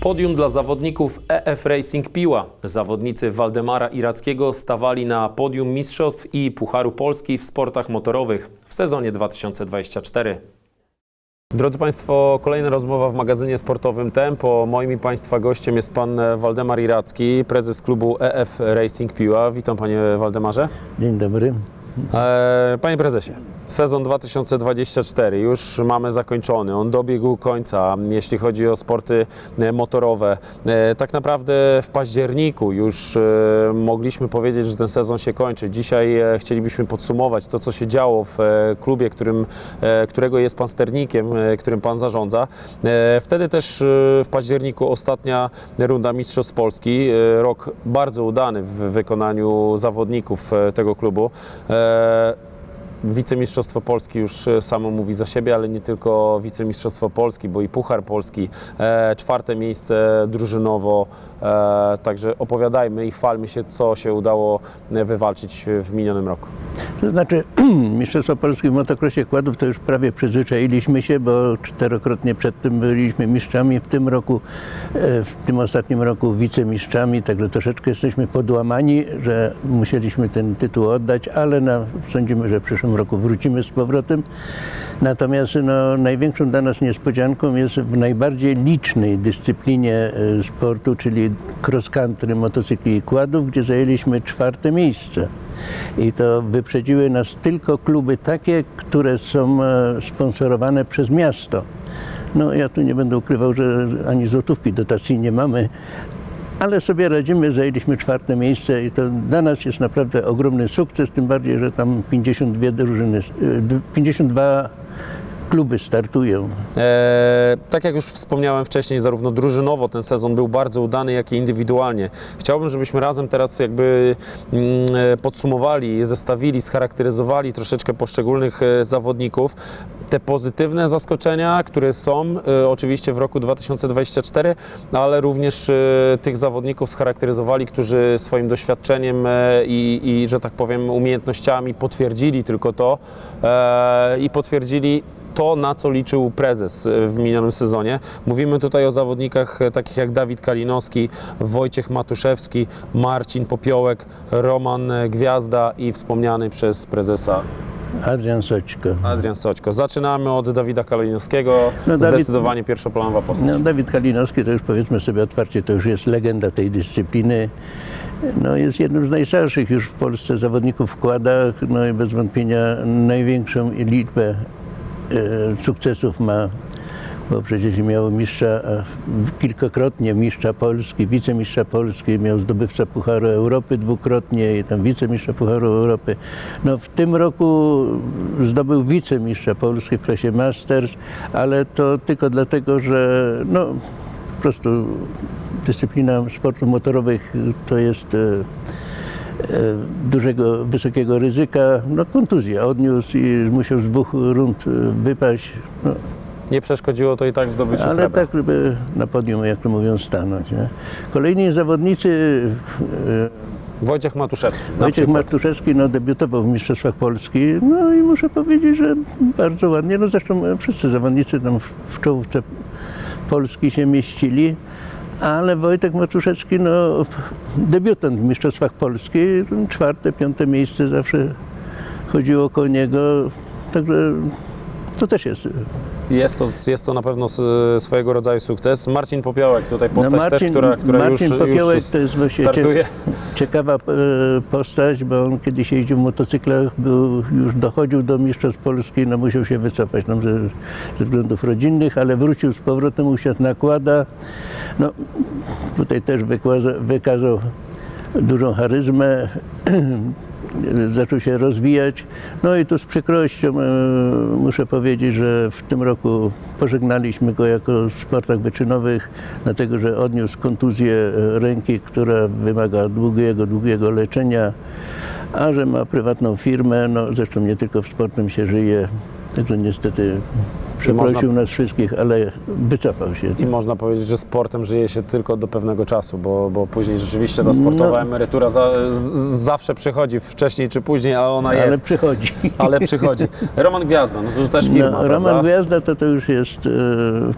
Podium dla zawodników EF Racing Piła. Zawodnicy Waldemara Irackiego stawali na podium mistrzostw i Pucharu Polski w sportach motorowych w sezonie 2024. Drodzy Państwo, kolejna rozmowa w magazynie sportowym Tempo. Moim i Państwa gościem jest Pan Waldemar Iracki, prezes klubu EF Racing Piła. Witam Panie Waldemarze. Dzień dobry. E, Panie prezesie, sezon 2024 już mamy zakończony. On dobiegł końca, jeśli chodzi o sporty e, motorowe. E, Tak naprawdę w październiku już e, mogliśmy powiedzieć, że ten sezon się kończy. Dzisiaj chcielibyśmy podsumować to, co się działo w klubie, którym, którego jest Pan sternikiem, którym Pan zarządza. Wtedy też w październiku ostatnia runda Mistrzostw Polski. Rok bardzo udany w wykonaniu zawodników tego klubu. Wicemistrzostwo Polski już e, samo mówi za siebie, ale nie tylko Wicemistrzostwo Polski, bo i Puchar Polski, e, czwarte miejsce drużynowo. E, także opowiadajmy i chwalmy się, co się udało e, wywalczyć w minionym roku. To znaczy, Mistrzostwo Polski w motocrossie kładów to już prawie przyzwyczailiśmy się, bo czterokrotnie przed tym byliśmy mistrzami, w tym roku, e, w tym ostatnim roku wicemistrzami, także troszeczkę jesteśmy podłamani, że musieliśmy ten tytuł oddać, ale na, sądzimy, że w przyszłym roku wrócimy z powrotem. Natomiast no, największą dla nas niespodzianką jest w najbardziej licznej dyscyplinie e, sportu, czyli cross country, motocykli i kładów, gdzie zajęliśmy czwarte miejsce. I to wyprzedziły nas tylko kluby takie, które są e, sponsorowane przez miasto. No ja tu nie będę ukrywał, że ani złotówki dotacji nie mamy, ale sobie radzimy, zajęliśmy czwarte miejsce i to dla nas jest naprawdę ogromny sukces, tym bardziej, że tam 52 drużyny, e, 52 kluby startują. E, tak jak już wspomniałem wcześniej, zarówno drużynowo ten sezon był bardzo udany, jak i indywidualnie. Chciałbym, żebyśmy razem teraz jakby mm, e, podsumowali, zestawili, scharakteryzowali troszeczkę poszczególnych e, zawodników. Te pozytywne zaskoczenia, które są oczywiście w roku 2024, ale również tych zawodników scharakteryzowali, którzy swoim doświadczeniem i, i że tak powiem, umiejętnościami potwierdzili tylko to i potwierdzili to, na co liczył prezes e, w minionym sezonie. Mówimy tutaj o zawodnikach e, takich jak Dawid Kalinowski, Wojciech Matuszewski, Marcin Popiołek, Roman e, Gwiazda i wspomniany przez prezesa Adrian Soćko. Adrian Soćko. Zaczynamy od Dawida Kalinowskiego. No, Dawid- Zdecydowanie pierwszoplanowa postać. No, Dawid Kalinowski to już powiedzmy sobie otwarcie, to już jest legenda tej dyscypliny. No, jest jednym z najstarszych już w Polsce zawodników w kładach, no i bez wątpienia największą liczbę sukcesów ma, bo przecież miał mistrza, e, kilkakrotnie mistrza Polski, wicemistrza Polski, miał zdobywca Pucharu Europy dwukrotnie i tam wicemistrza Pucharu Europy. No, w tym roku zdobył wicemistrza Polski w klasie Masters, ale to tylko dlatego, że no, po prostu dyscyplina sportów motorowych to jest e, dużego, wysokiego ryzyka. No, kontuzję odniósł i musiał z dwóch rund e, wypaść. No, Nie przeszkodziło to i tak w zdobyciu ale srebra. tak, żeby na podium, jak to mówią, stanąć. Nie? Kolejni zawodnicy, e, Wojciech Matuszewski. Wojciech przykład. Martuszewski no, debiutował w Mistrzostwach Polski, no i muszę powiedzieć, że bardzo ładnie. No zresztą e, wszyscy zawodnicy tam w, w czołówce Polski się mieścili, ale Wojtek Martuszewski, no debiutant w Mistrzostwach Polski, czwarte, piąte miejsce zawsze chodziło koło niego, także to też jest Jest to, jest to na pewno s- swojego rodzaju sukces. Marcin Popiołek, tutaj postać no Marcin, też, która, która Marcin już, Popiołek już to jest właśnie startuje. ciekawa e, postać, bo on kiedyś jeździł w motocyklach, był, już dochodził do Mistrzostw Polski, no musiał się wycofać tam ze, ze względów rodzinnych, ale wrócił z powrotem, usiadł nakłada. No, tutaj też wykazał dużą charyzmę, zaczął się rozwijać. No i tu z przykrością e, muszę powiedzieć, że w tym roku pożegnaliśmy go jako w sportach wyczynowych, dlatego że odniósł kontuzję ręki, która wymaga długiego, długiego leczenia, a że ma prywatną firmę, no zresztą nie tylko w sportem się żyje, także niestety Przeprosił można- nas wszystkich, ale wycofał się. I można powiedzieć, że sportem żyje się tylko do pewnego czasu, bo, bo później rzeczywiście ta sportowa No. emerytura za, z, zawsze przychodzi wcześniej czy później, a ona Ale jest. przychodzi. Ale przychodzi. Roman Gwiazda, no to też firma, No? Roman Gwiazda to, to już jest e,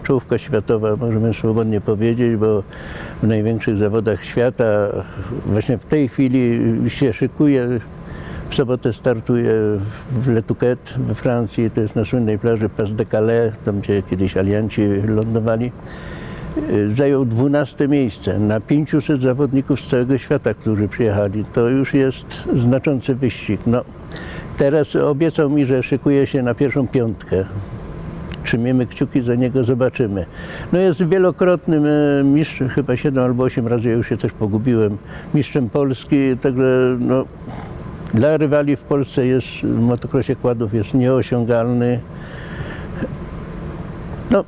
czołówka światowa, możemy swobodnie powiedzieć, bo w największych zawodach świata właśnie w tej chwili się szykuje. W sobotę startuje w Le Touquet we Francji, to jest na słynnej plaży Pas de Calais, tam gdzie kiedyś alianci lądowali. E, Zajął 12 miejsce na 500 zawodników z całego świata, którzy przyjechali. To już jest znaczący wyścig. No, teraz obiecał mi, że szykuje się na pierwszą piątkę. Trzymiemy kciuki za niego, zobaczymy. No jest wielokrotnym e, mistrzem, chyba 7 albo 8 razy, ja już się też pogubiłem, mistrzem Polski, także no, dla rywali w Polsce jest, w motocrossie kładów jest nieosiągalny. No,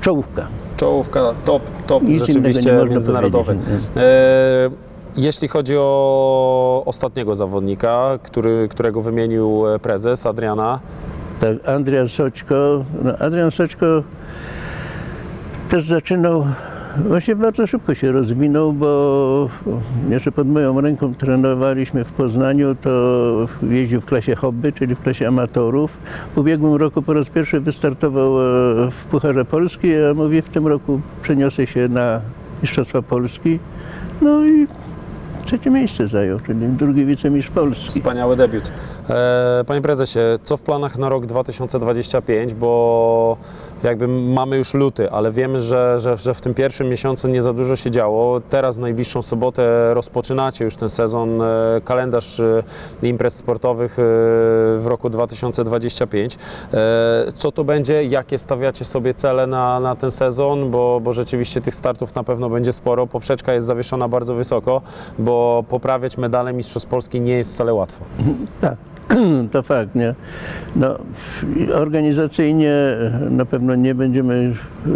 czołówka. Czołówka, top, top Nic rzeczywiście międzynarodowy. E, jeśli chodzi o ostatniego zawodnika, który, którego wymienił e, prezes Adriana, Tak, Adrian Soćko, no Adrian Soćko też zaczynał, właśnie bardzo szybko się rozwinął, bo jeszcze pod moją ręką trenowaliśmy w Poznaniu, to jeździł w klasie hobby, czyli w klasie amatorów. W ubiegłym roku po raz pierwszy wystartował e, w Pucharze Polski, a mówi w tym roku przeniosę się na Mistrzostwa Polski. No i trzecie miejsce zajął, czyli drugi wicemistrz Polski. Wspaniały debiut. E, panie prezesie, co w planach na rok 2025, bo jakby mamy już luty, ale wiemy, że, że, że w tym pierwszym miesiącu nie za dużo się działo. Teraz w najbliższą sobotę rozpoczynacie już ten sezon, e, kalendarz e, imprez sportowych e, w roku 2025. E, co to będzie, jakie stawiacie sobie cele na, na ten sezon, bo, bo rzeczywiście tych startów na pewno będzie sporo. Poprzeczka jest zawieszona bardzo wysoko, bo poprawiać medale Mistrzostw Polski nie jest wcale łatwo. Tak, to fakt, nie? No, organizacyjnie na pewno nie będziemy e,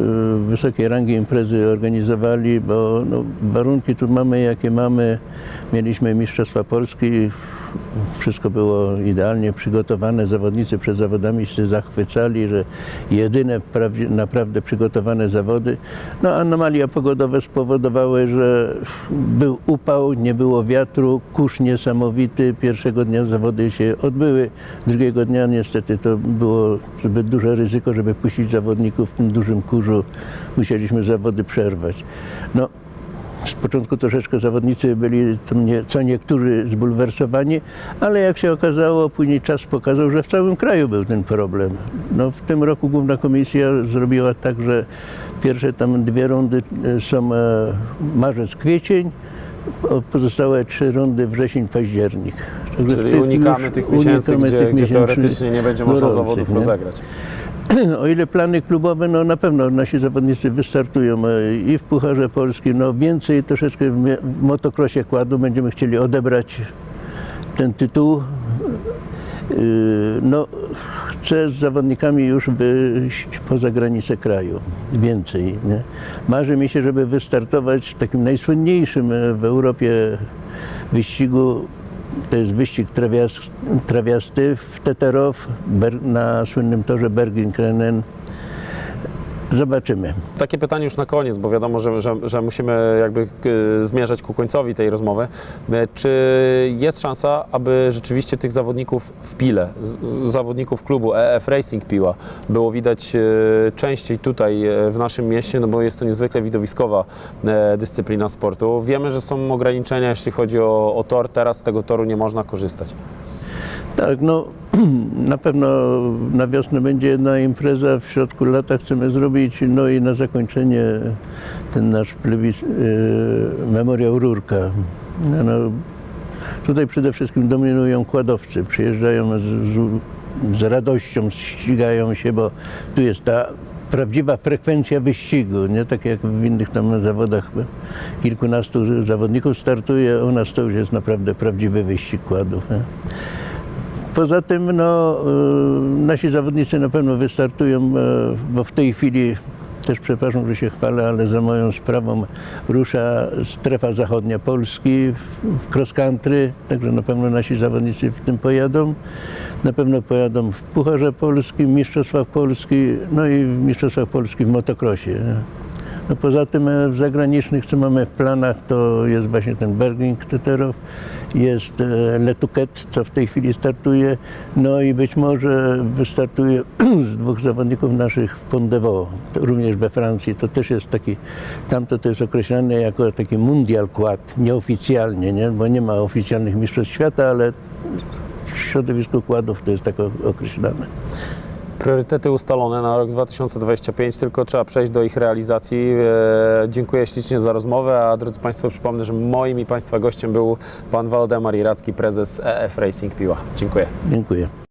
wysokiej rangi imprezy organizowali, bo no, warunki tu mamy jakie mamy. Mieliśmy Mistrzostwa Polski, wszystko było idealnie przygotowane. Zawodnicy przed zawodami się zachwycali, że jedyne naprawdę przygotowane zawody. No anomalia pogodowe spowodowały, że był upał, nie było wiatru, kurz niesamowity. Pierwszego dnia zawody się odbyły, drugiego dnia niestety to było zbyt duże ryzyko, żeby puścić zawodników w tym dużym kurzu. Musieliśmy zawody przerwać. No, z początku troszeczkę zawodnicy byli co niektórzy zbulwersowani, ale jak się okazało, później czas pokazał, że w całym kraju był ten problem. No, w tym roku Główna Komisja zrobiła tak, że pierwsze tam dwie rundy e, są e, marzec, kwiecień, pozostałe trzy rundy wrzesień, październik. Także Czyli tych unikamy tych miesięcy, unikamy gdzie, tych gdzie miesięcy teoretycznie nie będzie można gorących, zawodów nie? rozegrać. O ile plany klubowe, no na pewno nasi zawodnicy wystartują e, i w Pucharze Polskim, no więcej troszeczkę w, motocrossie kładu będziemy chcieli odebrać ten tytuł. Yy, No, chcę z zawodnikami już wyjść poza granice kraju, więcej. Nie? Marzy mi się, żeby wystartować w takim najsłynniejszym e, w Europie wyścigu to jest wyścig trawias, trawiasty w Teterow na słynnym torze Bergen-Krennen. Zobaczymy. Takie pytanie już na koniec, bo wiadomo, że, że, że musimy jakby e, zmierzać ku końcowi tej rozmowy. E, Czy jest szansa, aby rzeczywiście tych zawodników w Pile, zawodników klubu EF Racing Piła, było widać e, częściej tutaj w naszym mieście, no bo jest to niezwykle widowiskowa dyscyplina sportu. Wiemy, że są ograniczenia, jeśli chodzi o, o tor. Teraz z tego toru nie można korzystać. Tak, no na pewno na wiosnę będzie jedna impreza, w środku lata chcemy zrobić, no i na zakończenie ten nasz plebis, yy, memoriał Rurka. No, no, tutaj przede wszystkim dominują kładowcy, przyjeżdżają z, z, z radością, ścigają się, bo tu jest ta prawdziwa frekwencja wyścigu, nie tak jak w innych tam zawodach kilkunastu zawodników startuje, u nas to już jest naprawdę prawdziwy wyścig kładów. Nie? Poza tym no, y, nasi zawodnicy na pewno wystartują, e, bo w tej chwili też przepraszam, że się chwalę, ale za moją sprawą rusza strefa zachodnia Polski w, cross country, także na pewno nasi zawodnicy w tym pojadą. Na pewno pojadą w Pucharze Polskim, Mistrzostwach Polski, no i w Mistrzostwach Polski w motocrossie. No poza tym e, w zagranicznych, co mamy w planach, to jest właśnie ten Bergling Teterow, jest e, Letuket, co w tej chwili startuje, no i być może wystartuje z dwóch zawodników naszych w Pont-de-Vaux, to również we Francji. To też jest taki, tamto to jest określane jako taki mundial quad, nieoficjalnie, nie? bo nie ma oficjalnych mistrzostw świata, ale w środowisku kładów to jest tak określane. Priorytety ustalone na rok 2025, tylko trzeba przejść do ich realizacji. E, dziękuję ślicznie za rozmowę, a drodzy Państwo, przypomnę, że moim i Państwa gościem był Pan Waldemar Iracki, prezes EF Racing Piła. Dziękuję. Dziękuję.